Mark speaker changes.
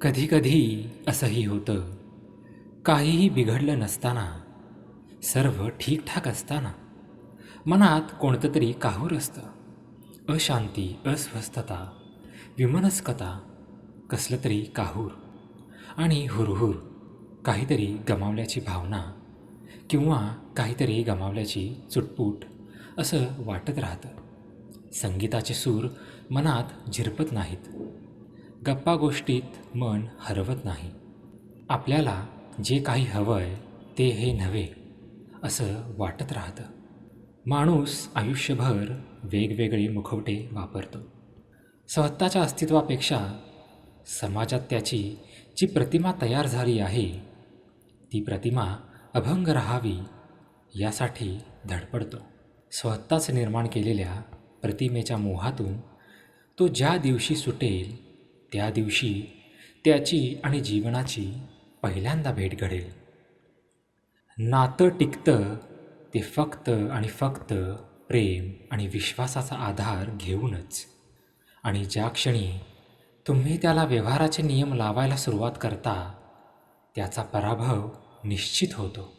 Speaker 1: कधीकधी असंही होतं. काहीही बिघडलं नसताना सर्व ठीकठाक असताना मनात कोणतं तरी काहूर असतं. अशांती अस्वस्थता विमनस्कता कसलं तरी काहूर आणि हुरहुर काहीतरी गमावल्याची भावना किंवा काहीतरी गमावल्याची चुटपूट असं वाटत राहतं. संगीताचे सूर मनात झिरपत नाहीत. गप्पा गोष्टीत मन हरवत नाही. आपल्याला जे काही हवं आहे ते हे नव्हे असं वाटत राहतं. माणूस आयुष्यभर वेगवेगळे मुखवटे वापरतो. स्वतःच्या अस्तित्वापेक्षा समाजात त्याची जी प्रतिमा तयार झाली आहे ती प्रतिमा अभंग राहावी यासाठी धडपडतो. स्वतःच निर्माण केलेल्या प्रतिमेच्या मोहातून तो ज्या दिवशी सुटेल त्या दिवशी त्याची आणि जीवनाची पहिल्यांदा भेट घडेल. नातं टिकतं ते फक्त आणि फक्त प्रेम आणि विश्वासाचा आधार घेऊनच. आणि ज्या क्षणी तुम्ही त्याला व्यवहाराचे नियम लावायला सुरुवात करता त्याचा पराभव निश्चित होतो.